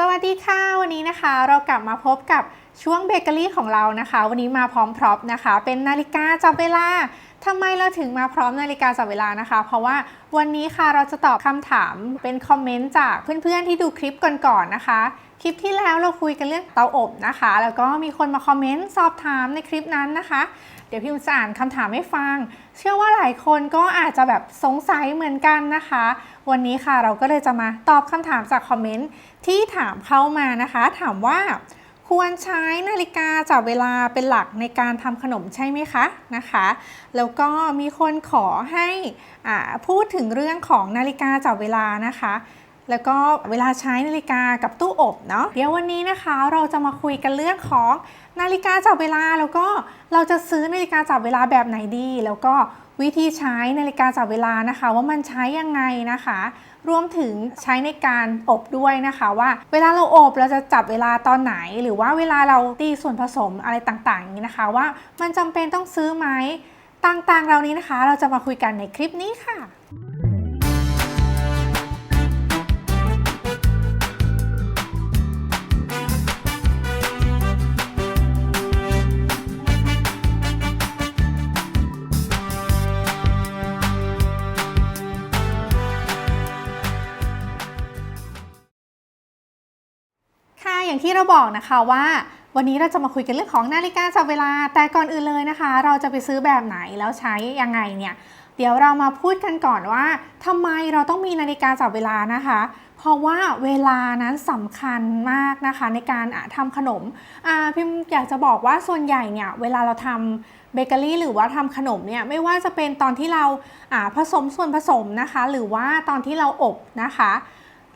สวัสดีค่ะ วันนี้นะคะ เรากลับมาพบกับช่วงเบเกอรี่ของเรานะคะ วันนี้มาพร้อมพร็อพนะคะ เป็นนาฬิกาจับเวลาทำไมเราถึงมาพร้อมนาฬิกาจับเวลานะคะ เพราะว่าวันนี้ค่ะเราจะตอบคำถามเป็นคอมเมนต์จากเพื่อนๆที่ดูคลิปก่อนๆนะคะ คลิปที่แล้วเราคุยกันเรื่องเตาอบนะคะ แล้วก็มีคนมาคอมเมนต์สอบถามในคลิปนั้นนะคะ เดี๋ยวพิมพ์จะอ่านคำถามให้ฟัง เชื่อว่าหลายคนก็อาจจะแบบสงสัยเหมือนกันนะคะ วันนี้ค่ะเราก็เลยจะมาตอบคำถามจากคอมเมนต์ ที่ถามเข้ามานะคะ ถามว่าควรใช้นาฬิกาจับเวลาเป็นหลักในการทำขนมใช่ไหมคะนะคะ แล้วก็มีคนขอให้อ่าพูดถึงเรื่องของนาฬิกาจับเวลานะคะ แล้วก็เวลาใช้นาฬิกากับตู้อบเนาะเดี๋ยววันนี้นะคะเราจะมาคุยกันเรื่องของนาฬิกาจับเวลาแล้วก็เราจะซื้อนาฬิกาจับเวลาแบบไหนดี แล้วก็วิธีใช้นาฬิกาจับเวลานะคะ ว่ามันใช้ยังไงนะคะ รวมถึงใช้ในการอบด้วยนะคะว่า เวลาเราอบเราจะจับเวลาตอนไหน หรือว่าเวลาเราตีส่วนผสมอะไรต่างๆอย่างนี้นะคะ ว่ามันจำเป็นต้องซื้อไหมต่างๆเรานี้นะคะ เราจะมาคุยกันในคลิปนี้ค่ะ อย่างที่เราบอกนะคะว่า วันนี้เราจะมาคุยกันเรื่องของนาฬิกาจับเวลา แต่ก่อนอื่นเลยนะคะ เราจะไปซื้อแบบไหนแล้วใช้ยังไงเนี่ย เดี๋ยวเรามาพูดกันก่อนว่าทำไมเราต้องมีนาฬิกาจับเวลานะคะ เพราะว่าเวลานั้นสำคัญมากนะคะ ในการอะทำขนมพิมอยากจะบอกว่าส่วนใหญ่เนี่ยเวลาเราทำเบเกอรี่หรือว่าทำขนมเนี่ยไม่ว่าจะเป็นตอนที่เราาผสมส่วนผสมนะคะ หรือว่าตอนที่เราอบนะคะ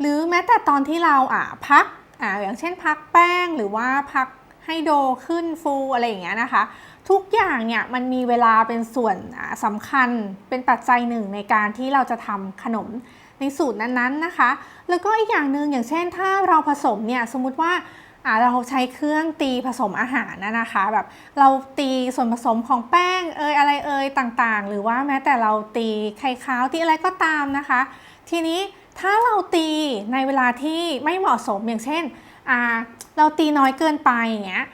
หรือแม้แต่ตอนที่เราาพัก อ่าอย่างเช่นพักแป้งหรือว่าพักให้โดขึ้นฟูอะไรอย่างเงี้ยนะคะ ทุกอย่างเนี่ยมันมีเวลาเป็นส่วนสำคัญเป็นปัจจัยหนึ่งในการที่เราจะทำขนมในสูตรนั้นๆนะคะ แล้วก็อีกอย่างหนึ่งอย่างเช่นถ้าเราผสมเนี่ยสมมุติว่าอ่าเราใช้เครื่องตีผสมอาหารนะนะคะแบบเราตีส่วนผสมของแป้งเอยอะไรเอยต่างๆ หรือว่าแม้แต่เราตีไข่ขาวตีอะไรก็ตามนะคะ ทีนี้ ถ้าเราตีในเวลาที่ไม่เหมาะสมอย่างเช่น เราตีน้อยเกินไปอย่างเงี้ย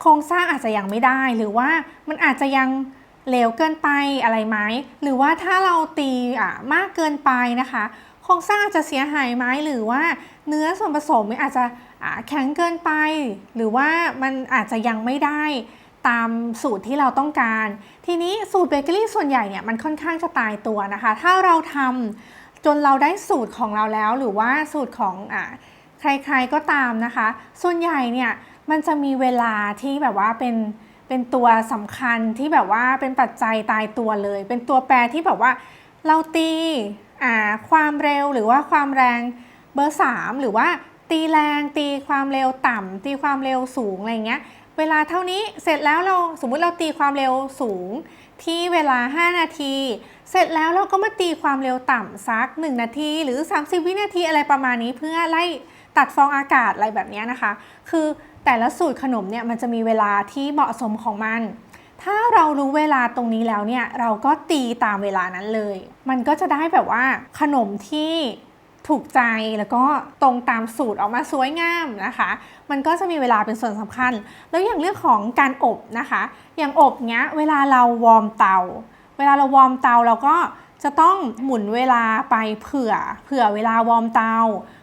โครงสร้างอาจจะยังไม่ได้หรือว่ามันอาจจะยังเหลวเกินไปอะไรไหมหรือว่าถ้าเราตีอ่ามากเกินไปนะคะ โครงสร้างอาจจะเสียหายไหมหรือว่าเนื้อส่วนผสมมันอาจจะแข็งเกินไป หรือว่ามันอาจจะยังไม่ได้ตามสูตรที่เราต้องการ ทีนี้สูตรเบเกอรี่ส่วนใหญ่เนี่ยมันค่อนข้างจะตายตัวนะคะ ถ้าเราทำ จนเราได้สูตรของเราแล้วหรือว่าสูตรของอ่าใครๆก็ตามนะคะ ส่วนใหญ่เนี่ยมันจะมีเวลาที่แบบว่าเป็นเป็นตัวสำคัญที่แบบว่าเป็นปัจจัยตายตัวเลย เป็นตัวแปรที่แบบว่าเราตีอ่าความเร็วหรือว่าความแรงเบอร์ 3 หรือว่าตีแรงตีความเร็วต่ำตีความเร็วสูงอะไรเงี้ยเวลาเท่านี้เสร็จแล้วเราสมมุติเราตีความเร็วสูงที่เวลา 5 นาที เสร็จแล้วเราก็มาตีความเร็วต่ำสัก 1 นาทีหรือ 30 วินาทีอะไรประมาณนี้เพื่อไล่ตัดฟองอากาศอะไรแบบนี้นะคะ คือแต่ละสูตรขนมเนี่ยมันจะมีเวลาที่เหมาะสมของมัน ถ้าเรารู้เวลาตรงนี้แล้วเนี่ยเราก็ตีตามเวลานั้นเลย มันก็จะได้แบบว่าขนมที่ถูกใจแล้วก็ตรงตามสูตรออกมาสวยงามนะคะ มันก็จะมีเวลาเป็นส่วนสำคัญ แล้วอย่างเรื่องของการอบนะคะ อย่างอบเนี้ยเวลาเราวอร์มเตา เวลาเราวอร์มเตาเราก็จะต้องหมุนเวลาไปเผื่อเผื่อเวลาวอร์มเตา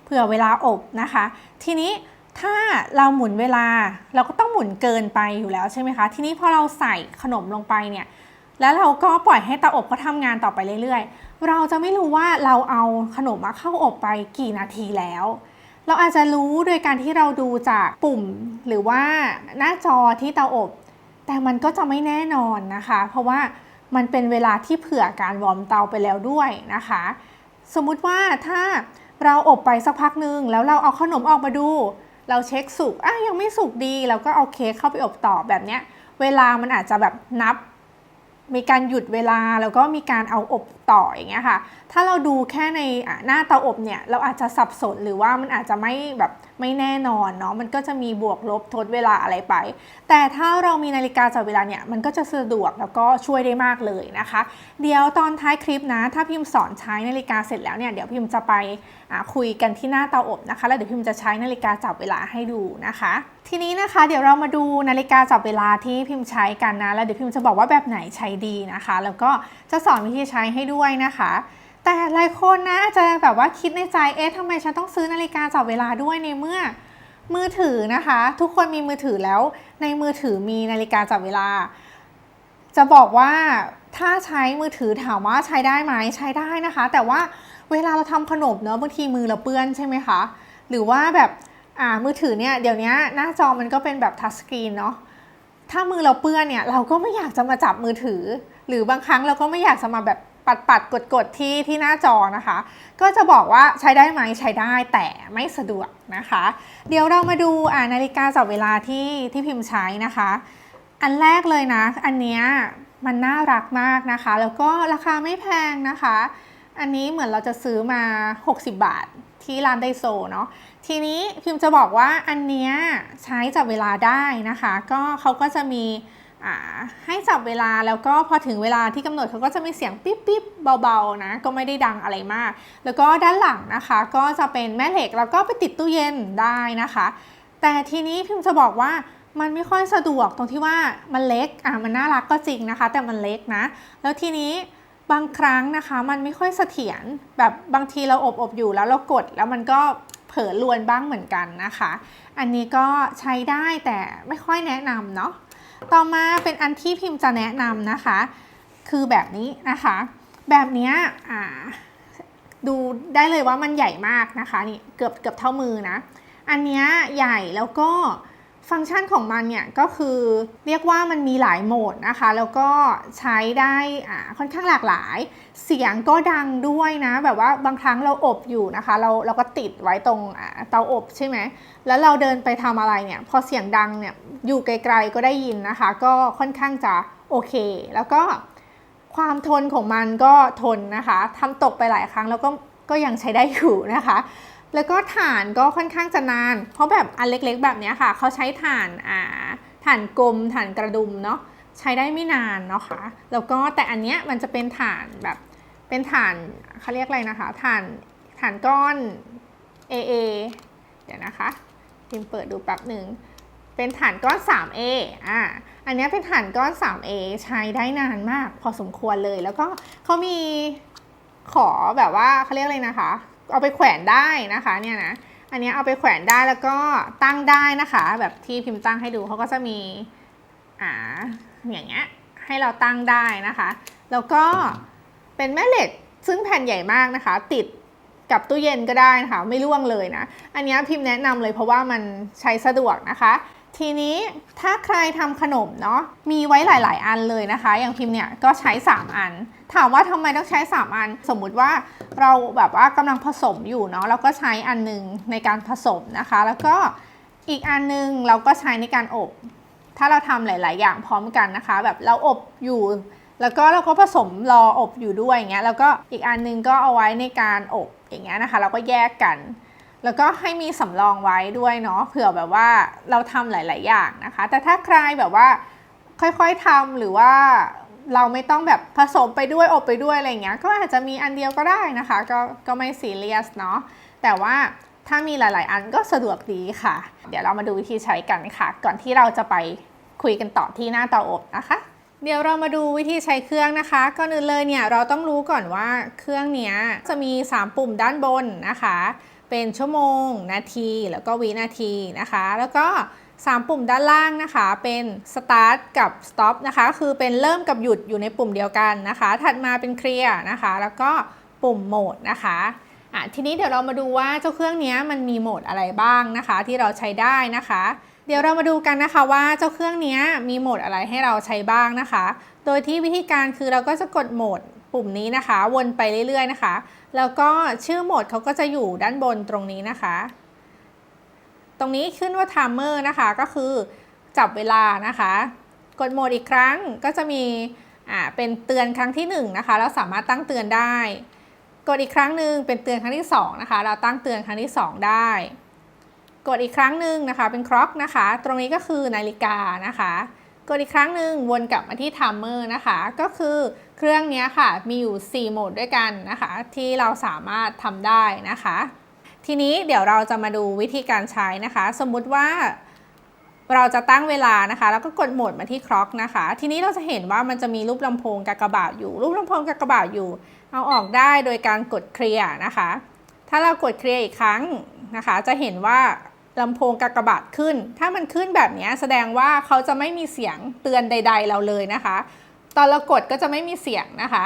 เผื่อเวลาอบนะคะ ทีนี้ถ้าเราหมุนเวลาเราก็ต้องหมุนเกินไปอยู่แล้วใช่ไหมคะ ทีนี้พอเราใส่ขนมลงไปเนี่ยแล้วเราก็ปล่อยให้เตาอบเขาทำงานต่อไปเรื่อยๆ เราจะไม่รู้ว่าเราเอาขนมมาเข้าอบไปกี่นาทีแล้ว เราอาจจะรู้โดยการที่เราดูจากปุ่มหรือว่าหน้าจอที่เตาอบ แต่มันก็จะไม่แน่นอนนะคะ เพราะว่า มันเป็นเวลาที่เผื่อการวอร์มเตาไปแล้วด้วยนะคะ สมมุติว่าถ้าเราอบไปสักพักหนึ่งแล้วเราเอาขนมออกมาดู เราเช็คสุกอะยังไม่สุกดี เราก็เอาเค้กเข้าไปอบต่อแบบเนี้ย เวลามันอาจจะแบบนับ มีการหยุดเวลาแล้วก็มีการเอาอบต่ออย่างเงี้ยค่ะ ถ้าเราดูแค่ในหน้าเตาอบเนี่ยเราอาจจะสับสนหรือว่ามันอาจจะไม่แบบไม่แน่นอนเนาะมันก็จะมีบวกลบทดเวลาอะไรไป แต่ถ้าเรามีนาฬิกาจับเวลาเนี่ยมันก็จะสะดวกแล้วก็ช่วยได้มากเลยนะคะ เดี๋ยวตอนท้ายคลิปนะ ถ้าพิมพ์สอนใช้นาฬิกาเสร็จแล้วเนี่ยเดี๋ยวพิมพ์จะไปะคุยกันที่หน้าเตาอบนะคะ แล้วเดี๋ยวพิมพ์จะใช้นาฬิกาจับเวลาให้ดูนะคะ ทีนี้นะคะ เดี๋ยวเรามาดูนาฬิกาจับเวลาที่พิมพ์ใช้กันนะแล้วเดี๋ยวพิมพ์จะบอกว่าแบบไหนใช้ดีนะคะ แล้วก็จะสอนวิธีใช้ให้ด้วยนะคะ แต่หลายคนนะอาจจะแบบว่าคิดในใจเอ๊ะทำไมฉันต้องซื้อนาฬิกาจับเวลาด้วยในเมื่อมือถือนะคะ ทุกคนมีมือถือแล้ว ในมือถือมีนาฬิกาจับเวลา จะบอกว่าถ้าใช้มือถือถามว่าใช้ได้ไหมใช้ได้นะคะ แต่ว่าเวลาเราทำขนมเนอะบางทีมือเราเปื้อนใช่ไหมคะ หรือว่าแบบอ่ามือถือเนี่ยเดี๋ยวนี้หน้าจอมันก็เป็นแบบทัชสกรีนเนาะถ้ามือเราเปื้อนเนี่ยเราก็ไม่อยากจะมาจับมือถือ หรือบางครั้งเราก็ไม่อยากจะมาแบบ ปัดปัดกดกดๆที่ที่หน้าจอนะคะ ก็จะบอกว่าใช้ได้ไหมใช้ได้แต่ไม่สะดวกนะคะ เดี๋ยวเรามาดูอ่านาฬิกาจับเวลาที่ที่พิมพ์ใช้นะคะ อันแรกเลยนะ อันเนี้ยมันน่ารักมากนะคะ แล้วก็ราคาไม่แพงนะคะ อันนี้เหมือนเราจะซื้อมา 60 บาทที่ร้านไดโซเนาะทีนี้พิมพ์จะบอกว่าอันเนี้ยใช้จับเวลาได้นะคะ ก็เขาก็จะมี ให้จับเวลาแล้วก็พอถึงเวลาที่กำหนดเขาก็จะมีเสียงปิ๊บปิ๊บเบาๆนะก็ไม่ได้ดังอะไรมาก แล้วก็ด้านหลังนะคะก็จะเป็นแม่เหล็กแล้วก็ไปติดตู้เย็นได้นะคะ แต่ทีนี้พิมพ์จะบอกว่ามันไม่ค่อยสะดวกตรงที่ว่ามันเล็กอะมันน่ารักก็จริงนะคะ แต่มันเล็กนะ แล้วทีนี้บางครั้งนะคะมันไม่ค่อยเสถียรแบบบางทีเราอบอบอยู่แล้วเรากดแล้วมันก็เผลอลวนบ้างเหมือนกันนะคะ อันนี้ก็ใช้ได้แต่ไม่ค่อยแนะนำเนาะ ต่อมาเป็นอันที่พิมพ์จะแนะนำนะคะ คือแบบนี้นะคะ แบบนี้ดูได้เลยว่ามันใหญ่มากนะคะนี่เกือบเกือบเท่ามือนะ อันนี้ใหญ่แล้วก็ ฟังก์ชันของมันเนี่ยก็คือเรียกว่ามันมีหลายโหมดนะคะ แล้วก็ใช้ได้ค่อนข้างหลากหลาย เสียงก็ดังด้วยนะ แบบว่าบางครั้งเราอบอยู่นะคะ เราเราก็ติดไว้ตรงเตาอบใช่ไหมแล้วเราเดินไปทำอะไรเนี่ย พอเสียงดังเนี่ยอยู่ไกลๆก็ได้ยินนะคะ ก็ค่อนข้างจะโอเค แล้วก็ความทนของมันก็ทนนะคะทำตกไปหลายครั้งแล้วก็ก็ยังใช้ได้อยู่นะคะ แล้วก็ฐานก็ค่อนข้างจะนาน เพราะแบบอันเล็กๆ แบบนี้ค่ะ เขาใช้ฐานอ่าฐานกลมฐานกระดุมเนาะใช้ได้ไม่นานเนาะคะแล้วก็แต่อันเนี้ยมันจะเป็นฐานแบบเป็นฐานเขาเรียกอะไรนะคะฐานฐานก้อน AA เดี๋ยวนะคะพิมเปิดดูแป๊บหนึ่งเป็นฐานก้อน 3A อ่า อันเนี้ยเป็นฐานก้อน 3A ใช้ได้นานมาก พอสมควรเลย แล้วก็เขามีขอแบบว่าเขาเรียกอะไรนะคะ เอาไปแขวนได้นะคะเนี่ยนะอันนี้เอาไปแขวนได้แล้วก็ตั้งได้นะคะ แบบที่พิมพ์ตั้งให้ดูเขาก็จะมีอ่าอย่างเงี้ยให้เราตั้งได้นะคะ แล้วก็เป็นแม่เหล็กซึ่งแผ่นใหญ่มากนะคะ ติดกับตู้เย็นก็ได้นะคะ ไม่ร่วงเลยนะ อันนี้พิมพ์แนะนำเลยเพราะว่ามันใช้สะดวกนะคะ ทีนี้ถ้าใครทำขนมเนาะมีไว้หลาย ๆ อันเลยนะคะ อย่างพิมพ์เนี่ยก็ใช้ 3 อัน ถามว่าทำไมต้องใช้ 3 อัน สมมุติว่าเราแบบว่ากำลังผสมอยู่เนาะเราก็ใช้อันหนึงในการผสมนะคะ แล้วก็อีกอันหนึงเราก็ใช้ในการอบ ถ้าเราทำหลาย ๆ อย่างพร้อมกันนะคะ แบบเราอบอยู่ แล้วก็เราก็ผสมรออบอยู่ด้วยอย่างเงี้ยแล้วก็อีกอันหนึงก็เอาไว้ในการอบอย่างเงี้ยนะคะ เราก็แยกกัน แล้วก็ให้มีสำรองไว้ด้วยเนาะเผื่อแบบว่าเราทำหลาย ๆ อย่างนะคะ แต่ถ้าใครแบบว่าค่อยๆทำหรือว่าเราไม่ต้องแบบผสมไปด้วยอบไปด้วยอะไรเงี้ยก็อาจจะมีอันเดียวก็ได้นะคะ ก็ก็ไม่ซีเรียสเนาะแต่ว่าถ้ามีหลาย ๆ อันก็สะดวกดีค่ะ เดี๋ยวเรามาดูวิธีใช้กันค่ะ ก่อนที่เราจะไปคุยกันต่อที่หน้าเตาอบนะคะ เดี๋ยวเรามาดูวิธีใช้เครื่องนะคะก่อนอื่นเลยเนี่ยเราต้องรู้ก่อนว่าเครื่องเนี้ยจะมี 3 ปุ่มด้านบนนะคะ เป็นชั่วโมง นาที แล้วก็วินาทีนะคะ แล้วก็ 3 ปุ่มด้านล่างนะคะ เป็น start กับ stop นะคะ คือเป็นเริ่มกับหยุดอยู่ในปุ่มเดียวกันนะคะ ถัดมาเป็นเคลียร์นะคะ แล้วก็ปุ่มโหมดนะคะอะทีนี้เดี๋ยวเรามาดูว่าเจ้าเครื่องนี้มันมีโหมดอะไรบ้างนะคะ ที่เราใช้ได้นะคะ เดี๋ยวเรามาดูกันนะคะว่าเจ้าเครื่องนี้มีโหมดอะไรให้เราใช้บ้างนะคะ โดยที่วิธีการคือเราก็จะกดโหมด ปุ่มนี้นะคะ วนไปเรื่อย ๆ นะคะ แล้วก็ชื่อโหมดเขาก็จะอยู่ด้านบนตรงนี้นะคะ ตรงนี้ขึ้นว่า timer นะคะ ก็คือจับเวลานะคะ กดโหมดอีกครั้งก็จะมีอ่าเป็นเตือนครั้งที่1นงนะคะเราสามารถตั้งเตือนได้ กดอีกครั้งหนึ่งเป็นเตือนครั้งที่2นะคะ เราตั้งเตือนครั้งที่ 2 ได้ กดอีกครั้งหนึ่งนะคะ เป็นคล็อกนะคะ ตรงนี้ก็คือนาฬิกานะคะ กดอีกครั้งหนึ่งวนกลับมาที่ไทม์เมอร์นะคะ ก็คือ เครื่องนี้ค่ะมีอยู่ 4 โหมดด้วยกันนะคะ ที่เราสามารถทำได้นะคะ ทีนี้เดี๋ยวเราจะมาดูวิธีการใช้นะคะ สมมุติว่าเราจะตั้งเวลานะคะ แล้วก็กดโหมดมาที่คล็อกนะคะ ทีนี้เราจะเห็นว่ามันจะมีรูปลำโพงกากบาทอยู่ รูปลำโพงกากบาทอยู่ เอาออกได้โดยการกดเคลียร์นะคะ ถ้าเรากดเคลียร์อีกครั้งนะคะ จะเห็นว่าลำโพงกากบาทขึ้น ถ้ามันขึ้นแบบนี้แสดงว่าเขาจะไม่มีเสียงเตือนใด ๆ เราเลยนะคะ ตอนเรากดก็จะไม่มีเสียงนะคะ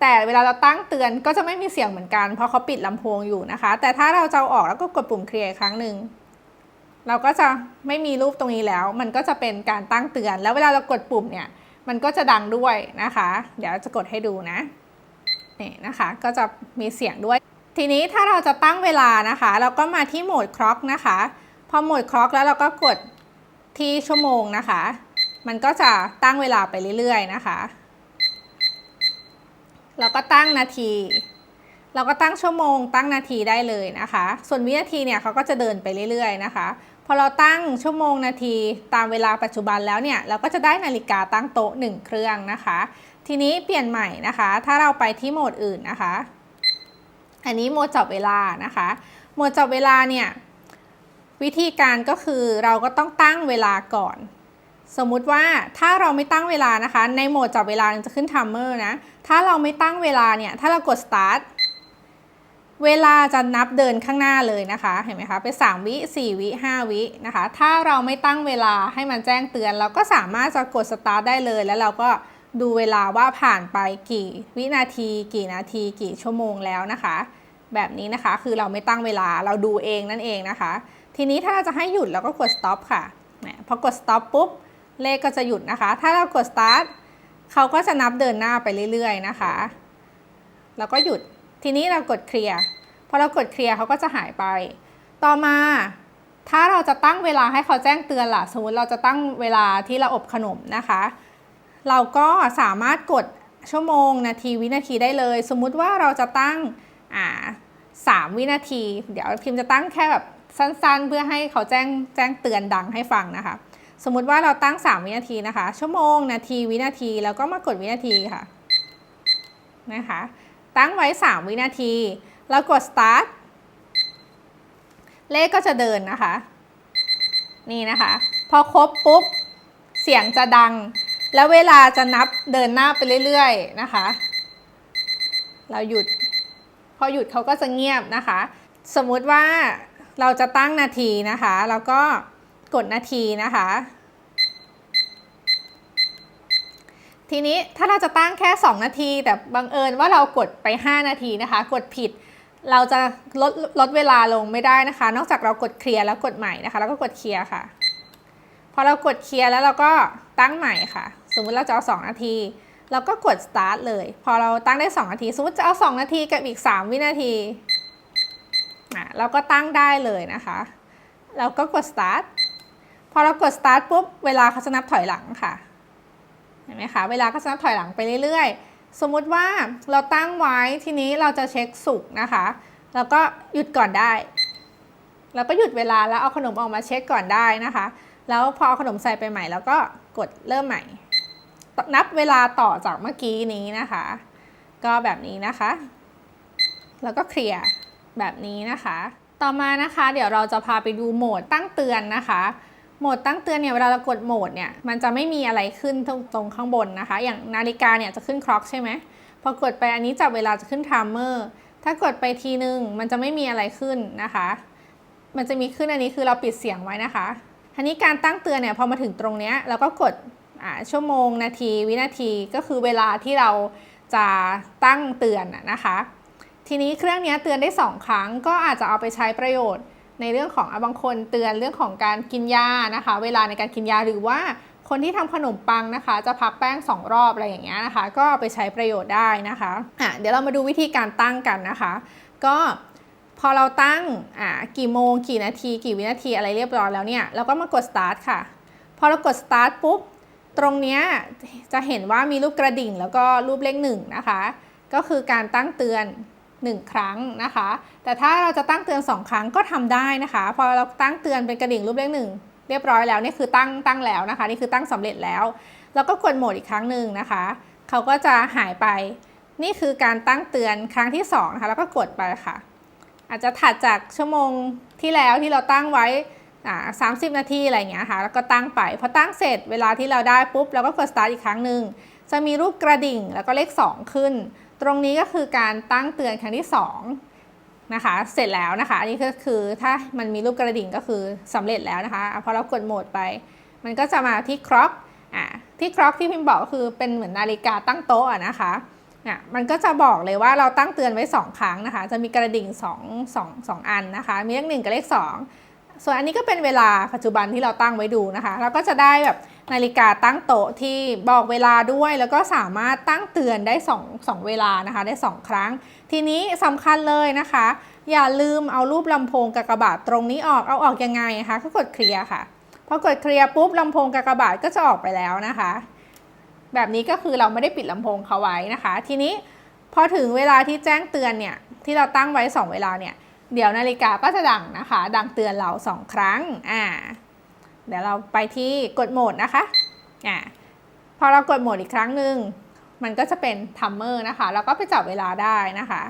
แต่เวลาเราตั้งเตือนก็จะไม่มีเสียงเหมือนกัน เพราะเขาปิดลำโพงอยู่นะคะ แต่ถ้าเราจะเอาออกแล้วก็กดปุ่มเคลียร์ครั้งหนึ่งเราก็จะไม่มีรูปตรงนี้แล้ว มันก็จะเป็นการตั้งเตือน แล้วเวลาเรากดปุ่มเนี่ย มันก็จะดังด้วยนะคะ เดี๋ยวจะกดให้ดูนะ นี่นะคะ ก็จะมีเสียงด้วย ทีนี้ถ้าเราจะตั้งเวลานะคะ เราก็มาที่โหมดคล็อกนะคะ พอโหมดคล็อกแล้วเราก็กดที่ชั่วโมงนะคะ มันก็จะตั้งเวลาไปเรื่อยๆนะคะ เราก็ตั้งนาที เราก็ตั้งชั่วโมง ตั้งนาทีได้เลยนะคะ ส่วนวินาทีเนี่ยเขาก็จะเดินไปเรื่อยๆนะคะ พอเราตั้งชั่วโมงนาทีตามเวลาปัจจุบันแล้วเนี่ยเราก็จะได้นาฬิกาตั้งโต๊ะ 1 เครื่องนะคะ ทีนี้เปลี่ยนใหม่นะคะ ถ้าเราไปที่โหมดอื่นนะคะ อันนี้โหมดจับเวลานะคะ โหมดจับเวลาเนี่ยวิธีการก็คือเราก็ต้องตั้งเวลาก่อน สมมุติว่าถ้าเราไม่ตั้งเวลานะคะ ในโหมดจับเวลาจะขึ้นไทม์เมอร์นะ ถ้าเราไม่ตั้งเวลาเนี่ย ถ้าเรากด start เวลาจะนับเดินข้างหน้าเลยนะคะ เห็นไหมคะ เป็น3วิ4วิ5วินะคะ ถ้าเราไม่ตั้งเวลาให้มันแจ้งเตือน เราก็สามารถจะกด start ได้เลย แล้วเราก็ดูเวลาว่าผ่านไปกี่วินาที กี่นาที กี่ชั่วโมงแล้วนะคะ แบบนี้นะคะ คือเราไม่ตั้งเวลา เราดูเองนั่นเองนะคะ ทีนี้ถ้าเราจะให้หยุดเราก็กด stop ค่ะพอกด stop ปุ๊บ เลขก็จะหยุดนะคะ ถ้าเรากด start เขาก็จะนับเดินหน้าไปเรื่อยๆนะคะ แล้วก็หยุด ทีนี้เรากดเคลียร์พอเรากดเคลียร์เขาก็จะหายไป ต่อมา ถ้าเราจะตั้งเวลาให้เขาแจ้งเตือนล่ะ สมมติเราจะตั้งเวลาที่เราอบขนมนะคะ เราก็สามารถกดชั่วโมง นาทีวินาทีได้เลย สมมุติว่าเราจะตั้งอ่าสามวินาที เดี๋ยวพิมพ์จะตั้งแค่แบบสั้นๆ เพื่อให้เขาแจ้งแจ้งเตือนดังให้ฟังนะคะ สมมุติว่าเราตั้ง 3 วินาทีนะคะ ชั่วโมง นาที วินาที แล้วก็มากดวินาทีค่ะ นะคะ ตั้งไว้ 3 วินาที แล้วกด start เลขก็จะเดินนะคะ นี่นะคะ พอครบปุ๊บ เสียงจะดัง แล้วเวลาจะนับเดินหน้าไปเรื่อยๆนะคะ เราหยุด พอหยุดเขาก็จะเงียบนะคะ สมมุติว่าเราจะตั้งนาทีนะคะ แล้วก็ กดนาทีนะคะ ทีนี้ถ้าเราจะตั้งแค่ 2 นาที แต่บังเอิญว่าเรากดไป 5 นาทีนะคะ กดผิดเราจะลดลดเวลาลงไม่ได้นะคะ นอกจากเรากดเคลียร์แล้วกดใหม่นะคะ แล้วก็กดเคลียร์ค่ะ พอเรากดเคลียร์แล้วเราก็ตั้งใหม่ค่ะ สมมุติเราจะเอา 2 นาที เราก็กด start เลย พอเราตั้งได้ 2 นาที สมมติจะเอา 2 นาทีกับอีก 3 วินาทีอะเราก็ตั้งได้เลยนะคะ เราก็กด start พอเรากด start ปุ๊บเวลาเขาจะนับถอยหลังค่ะเห็นไหมคะเวลาก็จะนับถอยหลังไปเรื่อยๆ สมมุติว่าเราตั้งไว้ทีนี้เราจะเช็คสุกนะคะ แล้วก็หยุดก่อนได้ แล้วก็หยุดเวลาแล้วเอาขนมออกมาเช็คก่อนได้นะคะ แล้วพอเอาขนมใส่ไปใหม่ แล้วก็กดเริ่มใหม่ นับเวลาต่อจากเมื่อกี้นี้นะคะ ก็แบบนี้นะคะ แล้วก็เคลียร์แบบนี้นะคะ ต่อมานะคะ เดี๋ยวเราจะพาไปดูโหมดตั้งเตือนนะคะ โหมดตั้งเตือนเนี่ยเวลาเรากดโหมดเนี่ยมันจะไม่มีอะไรขึ้นตรงตรงข้างบนนะคะ อย่างนาฬิกาเนี่ยจะขึ้นคล็อกใช่ไหมพอกดไปอันนี้จับเวลาจะขึ้นไทม์เมอร์ถ้ากดไปทีนึงมันจะไม่มีอะไรขึ้นนะคะ มันจะมีขึ้นอันนี้คือเราปิดเสียงไว้นะคะทีนี้การตั้งเตือนเนี่ยพอมาถึงตรงเนี้ยเราก็กดชั่วโมงนาทีวินาทีก็คือเวลาที่เราจะตั้งเตือนนะคะ ทีนี้เครื่องนี้เตือนได้ 2 ครั้งก็อาจจะเอาไปใช้ประโยชน์ ในเรื่องของบางคนเตือนเรื่องของการกินยานะคะ เวลาในการกินยาหรือว่าคนที่ทำขนมปังนะคะ จะพักแป้ง 2 รอบอะไรอย่างเงี้ยนะคะ ก็เอาไปใช้ประโยชน์ได้นะคะอะเดี๋ยวเรามาดูวิธีการตั้งกันนะคะ ก็พอเราตั้งอ่ากี่โมงกี่นาทีกี่วินาทีอะไรเรียบร้อยแล้วเนี่ยเราก็มากด start ค่ะ พอเรากด start ปุ๊บตรงเนี้ยจะเห็นว่ามีรูปกระดิ่งแล้วก็รูปเลขหนึ่งนะคะ ก็คือการตั้งเตือน 1 ครั้งนะคะ แต่ถ้าเราจะตั้งเตือน 2 ครั้งก็ทำได้นะคะ พอเราตั้งเตือนเป็นกระดิ่งรูปเลขหนึ่งเรียบร้อยแล้วนี่คือตั้งตั้งแล้วนะคะ นี่คือตั้งสำเร็จแล้วแล้วก็กดโหมดอีกครั้งหนึ่งนะคะเขาก็จะหายไป นี่คือการตั้งเตือนครั้งที่2นะคะแล้วก็กดไปค่ะ อาจจะถัดจากชั่วโมงที่แล้วที่เราตั้งไว้อ่า30นาทีอะไรอย่างเงี้ยค่ะแล้วก็ตั้งไปพอตั้งเสร็จเวลาที่เราได้ปุ๊บเราก็กด start อีกครั้งหนึ่งจะมีรูปกระดิ่งแล้วก็เลข 2 ขึ้น ตรงนี้ก็คือการตั้งเตือนครั้งที่2นะคะ เสร็จแล้วนะคะ อันนี้ก็คือถ้ามันมีรูปกระดิ่งก็คือสำเร็จแล้วนะคะพอเรากดโหมดไป มันก็จะมาที่ครอกอะที่ครอกที่พิมพ์บอกคือเป็นเหมือนนาฬิกาตั้งโต๊ะนะคะอะมันก็จะบอกเลยว่าเราตั้งเตือนไว้ 2 ครั้งนะคะ จะมีกระดิ่ง2 2 2อันนะคะ มีเลขหนึ่งกับเลข2 ส่วนอันนี้ก็เป็นเวลาปัจจุบันที่เราตั้งไว้ดูนะคะแล้วก็จะได้แบบนาฬิกาตั้งโต๊ะที่บอกเวลาด้วย แล้วก็สามารถตั้งเตือนได้2 2เวลานะคะ ได้ 2 ครั้ง ทีนี้สำคัญเลยนะคะ อย่าลืมเอารูปลำโพงกากบาทตรงนี้ออก เอาออกยังไงคะ ก็กดเคลียร์ค่ะ พอกดเคลียร์ปุ๊บลำโพงกากบาทก็จะออกไปแล้วนะคะ แบบนี้ก็คือเราไม่ได้ปิดลำโพงเขาไว้นะคะ ทีนี้พอถึงเวลาที่แจ้งเตือนเนี่ย ที่เราตั้งไว้ 2 เวลาเนี่ย เดี๋ยวนาฬิกาก็จะดังนะคะ ดังเตือนเรา 2 ครั้งอ่าเดี๋ยวเราไปที่กดโหมดนะคะอ่าพอเรากดโหมดอีกครั้งหนึ่งมันก็จะเป็นทัมเมอร์นะคะ แล้วก็ไปจับเวลาได้นะคะ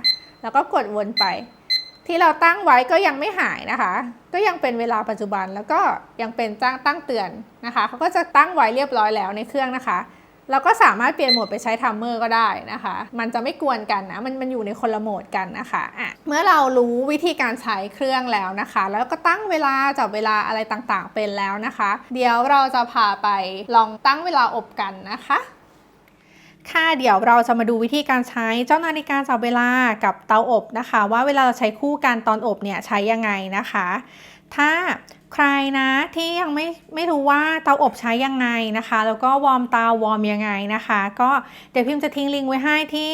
แล้วก็กดวนไป ที่เราตั้งไว้ก็ยังไม่หายนะคะ ก็ยังเป็นเวลาปัจจุบันแล้วก็ยังเป็นจ้างตั้งเตือนนะคะเขาก็จะตั้งไว้เรียบร้อยแล้วในเครื่องนะคะ เราก็สามารถเปลี่ยนโหมดไปใช้ทัมเมอร์ก็ได้นะคะ มันจะไม่กวนกันนะ มันมันอยู่ในคนละโหมดกันนะคะอะเมื่อเรารู้วิธีการใช้เครื่องแล้วนะคะ แล้วก็ตั้งเวลาจับเวลาอะไรต่างๆ เป็นแล้วนะคะ เดี๋ยวเราจะพาไปลองตั้งเวลาอบกันนะคะค่ะเดี๋ยวเราจะมาดูวิธีการใช้เจ้านาฬิกาจับเวลากับเตาอบนะคะ ว่าเวลาเราใช้คู่กันตอนอบเนี่ยใช้ยังไงนะคะ ถ้าใครนะที่ยังไม่ไม่รู้ว่าเตาอบใช้ยังไงนะคะ แล้วก็วอร์มเตาวอร์มยังไงนะคะ ก็เดี๋ยวพิมพ์จะทิ้งลิงก์ไว้ให้ที่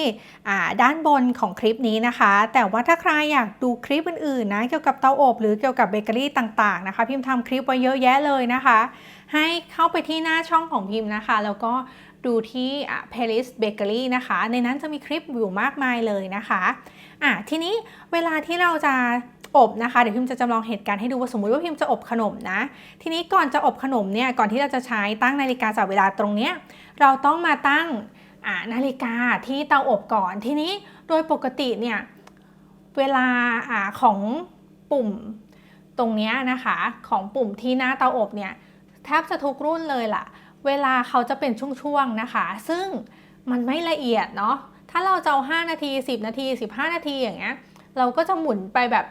ด้านบนของคลิปนี้นะคะ แต่ว่าถ้าใครอยากดูคลิปอื่นๆนะเกี่ยวกับเตาอบหรือเกี่ยวกับเบเกอรี่ต่างๆนะคะ พิมพ์ทำคลิปไว้เยอะแยะเลยนะคะ ให้เข้าไปที่หน้าช่องของพิมพ์นะคะ แล้วก็ดูที่อะ playlist bakery นะคะ ในนั้นจะมีคลิปอยู่มากมายเลยนะคะอะทีนี้เวลาที่เราจะ อบนะคะ เดี๋ยวพิมจะจำลองเหตุการณ์ให้ดูว่าสมมุติว่าพิมจะอบขนมนะ ทีนี้ก่อนจะอบขนมเนี่ย ก่อนที่เราจะใช้ตั้งนาฬิกาจับเวลาตรงเนี้ย เราต้องมาตั้งนาฬิกาที่เตาอบก่อน ทีนี้โดยปกติเนี่ย เวลาอของปุ่มตรงเนี้ยนะคะ ของปุ่มที่หน้าเตาอบเนี่ยแทบจะทุกรุ่นเลยล่ะ เวลาเขาจะเป็นช่วงๆนะคะ ซึ่งมันไม่ละเอียดเนาะ ถ้าเราจะเอา5นาที 10 นาที 15 นาทีอย่างเงี้ย เราก็จะหมุนไปแบบ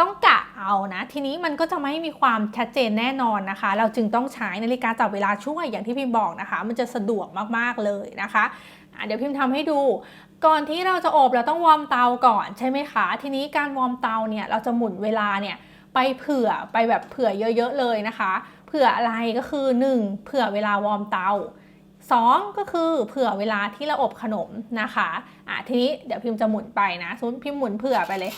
ต้องกะเอานะ ทีนี้มันก็จะไม่มีความชัดเจนแน่นอนนะคะ เราจึงต้องใช้นาฬิกาจับเวลาช่วยอย่างที่พิมพ์บอกนะคะ มันจะสะดวกมากๆเลยนะคะะเดี๋ยวพิมพ์ทำให้ดู ก่อนที่เราจะอบเราต้องวอร์มเตาก่อนใช่ไหมคะ ทีนี้การวอร์มเตาเนี่ยเราจะหมุนเวลาเนี่ยไปเผื่อไปแบบเผื่อเยอะๆเลยนะคะ เผื่ออะไรก็คือ 1. เผื่อเวลาวอร์มเตา 2 ก็คือเผื่อเวลาที่เราอบขนมนะคะอะทีนี้เดี๋ยวพิมพ์จะหมุนไปนะสมมติพิมพ์หมุนเผื่อไปเลย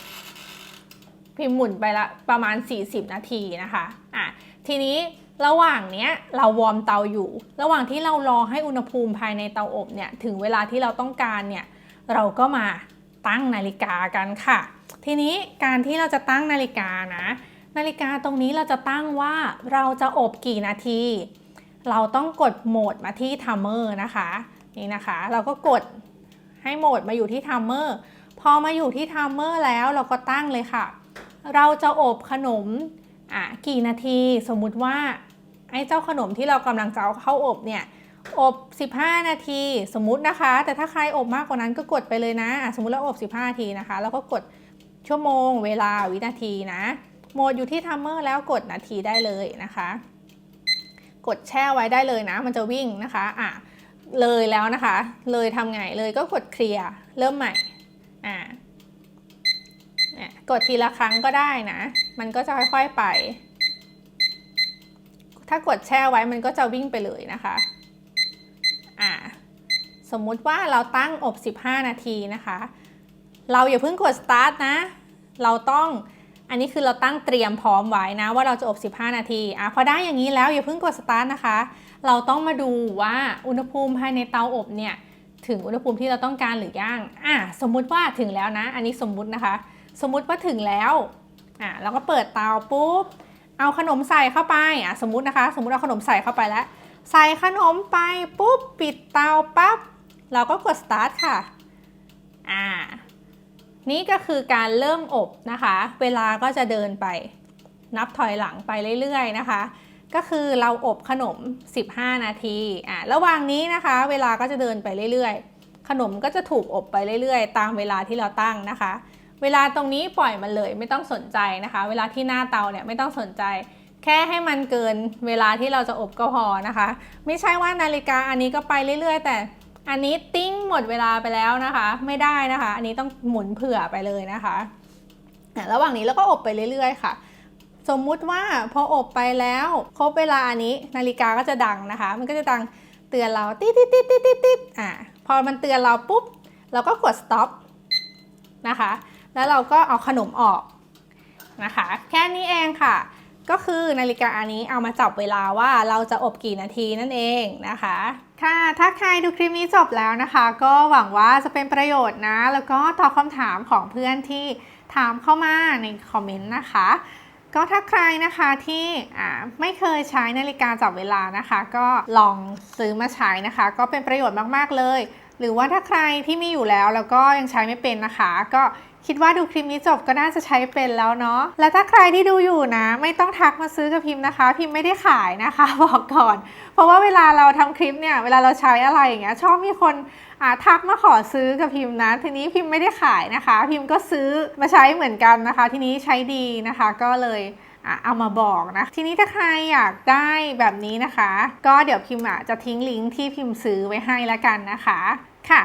พิมพ์หมุนไปละประมาณ 40 นาทีนะคะอะทีนี้ระหว่างเนี้ยเราวอร์มเตาอยู่ ระหว่างที่เรารอให้อุณหภูมิภายในเตาอบเนี่ยถึงเวลาที่เราต้องการเนี่ยเราก็มาตั้งนาฬิกากันค่ะ ทีนี้การที่เราจะตั้งนาฬิกานะ นาฬิกาตรงนี้เราจะตั้งว่าเราจะอบกี่นาที เราต้องกดโหมดมาที่ทัมเมอร์นะคะนี่นะคะ เราก็กดให้โหมดมาอยู่ที่ทัมเมอร์พอมาอยู่ที่ทัมเมอร์แล้วเราก็ตั้งเลยค่ะ เราจะอบขนมอะกี่นาที สมมุติว่าไอ้เจ้าขนมที่เรากำลังจะเอาเข้าอบเนี่ยอบ 15 นาที สมมุตินะคะ แต่ถ้าใครอบมากกว่านั้นก็กดไปเลยนะอะสมมุติเราอบ 15 นาทีนะคะ แล้วก็กดชั่วโมง เวลาวินาทีนะโหมดอยู่ที่ทัมเมอร์แล้วกดนาทีได้เลยนะคะ กดแช่ไว้ได้เลยนะ มันจะวิ่งนะคะอะเลยแล้วนะคะ เลยทำไงเลยก็กดเคลียร์เริ่มใหม่อะ เนี่ยกดทีละครั้งก็ได้นะ มันก็จะค่อยๆไป ถ้ากดแช่ไว้มันก็จะวิ่งไปเลยนะคะอะสมมุติว่าเราตั้งอบ 15 นาทีนะคะ เราอย่าเพิ่งกด start นะ เราต้อง อันนี้คือเราตั้งเตรียมพร้อมไว้นะว่าเราจะอบ 15 นาทีอะพอได้อย่างนี้แล้วอย่าเพิ่งกดสตาร์ทนะคะ เราต้องมาดูว่าอุณหภูมิภายในเตาอบเนี่ยถึงอุณหภูมิที่เราต้องการหรือยังอะสมมุติว่าถึงแล้วนะ อันนี้สมมุตินะคะ สมมุติว่าถึงแล้วอะเราก็เปิดเตาปุ๊บเอาขนมใส่เข้าไปอะสมมตินะคะ สมมติเอาขนมใส่เข้าไปแล้ว ใส่ขนมไปปุ๊บปิดเตาปั๊บเราก็กด start ค่ะอ่านี่ก็คือการเริ่มอบนะคะ เวลาก็จะเดินไป นับถอยหลังไปเรื่อยๆนะคะ ก็คือเราอบขนม 15 นาทีอะระหว่างนี้นะคะ เวลาก็จะเดินไปเรื่อยๆ ขนมก็จะถูกอบไปเรื่อยๆ ตามเวลาที่เราตั้งนะคะ เวลาตรงนี้ปล่อยมันเลยไม่ต้องสนใจนะคะ เวลาที่หน้าเตาเนี่ยไม่ต้องสนใจ แค่ให้มันเกินเวลาที่เราจะอบก็พอนะคะ ไม่ใช่ว่านาฬิกาอันนี้ก็ไปเรื่อย ๆ แต่อันนี้ติ้งหมดเวลาไปแล้วนะคะ ไม่ได้นะคะ อันนี้ต้องหมุนเผื่อไปเลยนะคะระหว่างนี้เราก็อบไปเรื่อย ๆ ค่ะ สมมุติว่าพออบไปแล้วครบเวลาอันนี้นาฬิกาก็จะดังนะคะ มันก็จะดังเตือนเราติดติดติดติดติดติดอะพอมันเตือนเราปุ๊บเราก็กด stop นะคะ แล้วเราก็เอาขนมออกนะคะ แค่นี้เองค่ะ ก็คือนาฬิกาอันนี้เอามาจับเวลาว่าเราจะอบกี่นาทีนั่นเองนะคะ ค่ะ ถ้าใครดูคลิปนี้จบแล้วนะคะ ก็หวังว่าจะเป็นประโยชน์นะ แล้วก็ตอบคำถามของเพื่อนที่ถามเข้ามาในคอมเมนต์นะคะก็ถ้าใครนะคะที่ไม่เคยใช้นาฬิกาจับเวลานะคะ ก็ลองซื้อมาใช้นะคะ ก็เป็นประโยชน์มาก ๆ เลย หรือว่าถ้าใครที่มีอยู่แล้วแล้วก็ยังใช้ไม่เป็นนะคะ ก็ คิดว่าดูคลิปนี้จบก็น่าจะใช้เป็นแล้วเนาะ และถ้าใครที่ดูอยู่นะ ไม่ต้องทักมาซื้อกับพิมพ์นะคะ พิมพ์ไม่ได้ขายนะคะ บอกก่อน เพราะว่าเวลาเราทำคลิปเนี่ย เวลาเราใช้อะไรอย่างเงี้ย ชอบมีคนอ่าทักมาขอซื้อกับพิมพ์นะ ทีนี้พิมพ์ไม่ได้ขายนะคะ พิมพ์ก็ซื้อมาใช้เหมือนกันนะคะ ทีนี้ใช้ดีนะคะ ก็เลยอะเอามาบอกนะ ทีนี้ถ้าใครอยากได้แบบนี้นะคะ ก็เดี๋ยวพิมพ์อะจะทิ้งลิงก์ที่พิมพ์ซื้อไว้ให้ละกันนะคะ ค่ะ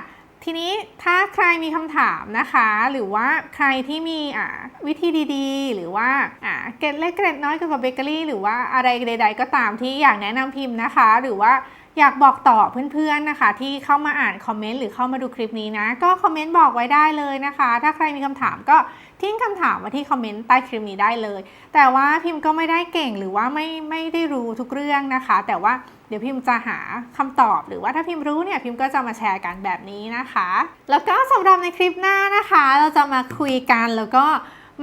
ทีนี้ถ้าใครมีคำถามนะคะ หรือว่าใครที่มีอ่าวิธีดีๆ หรือว่าอ่าเกร็ดเล็กเกร็ดน้อยเกี่ยวกับเบเกอรี่หรือว่าอะไรใด ๆ ก็ตามที่อยากแนะนำพิมพ์นะคะ หรือว่าอยากบอกต่อเพื่อนๆนะคะ ที่เข้ามาอ่านคอมเมนต์หรือเข้ามาดูคลิปนี้นะ ก็คอมเมนต์บอกไว้ได้เลยนะคะ ถ้าใครมีคำถามก็ทิ้งคำถามมาที่คอมเมนต์ใต้คลิปนี้ได้เลย แต่ว่าพิมพ์ก็ไม่ได้เก่งหรือว่าไม่ไม่ได้รู้ทุกเรื่องนะคะ แต่ว่า เดี๋ยวพิมพ์จะหาคำตอบ หรือว่าถ้าพิมพ์รู้เนี่ยพิมพ์ก็จะมาแชร์กันแบบนี้นะคะ แล้วก็สำหรับในคลิปหน้านะคะ เราจะมาคุยกันแล้วก็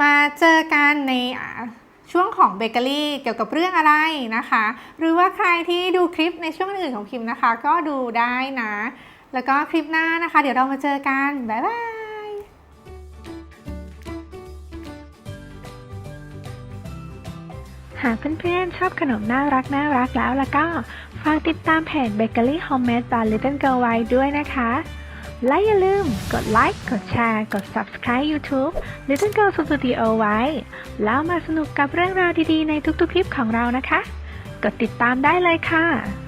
มาเจอกันในช่วงของเบเกอรี่เกี่ยวกับเรื่องอะไรนะคะ หรือว่าใครที่ดูคลิปในช่วงอื่นของพิมพ์นะคะ ก็ดูได้นะ แล้วก็คลิปหน้านะคะ เดี๋ยวเรามาเจอกัน บ๊ายบายหากเพื่อนๆชอบขนมน่ารักน่ารักแล้วแล้วก็ ฝากติดตามเพจ Bakery Homemade by Little Girl ไว้ด้วยนะคะ และอย่าลืมกดไลค์ กดแชร์ กด Subscribe YouTube Little Girl Studio ไว้ แล้วมาสนุกกับเรื่องราวดีๆ ในทุกๆ คลิปของเรานะคะ กดติดตามได้เลยค่ะ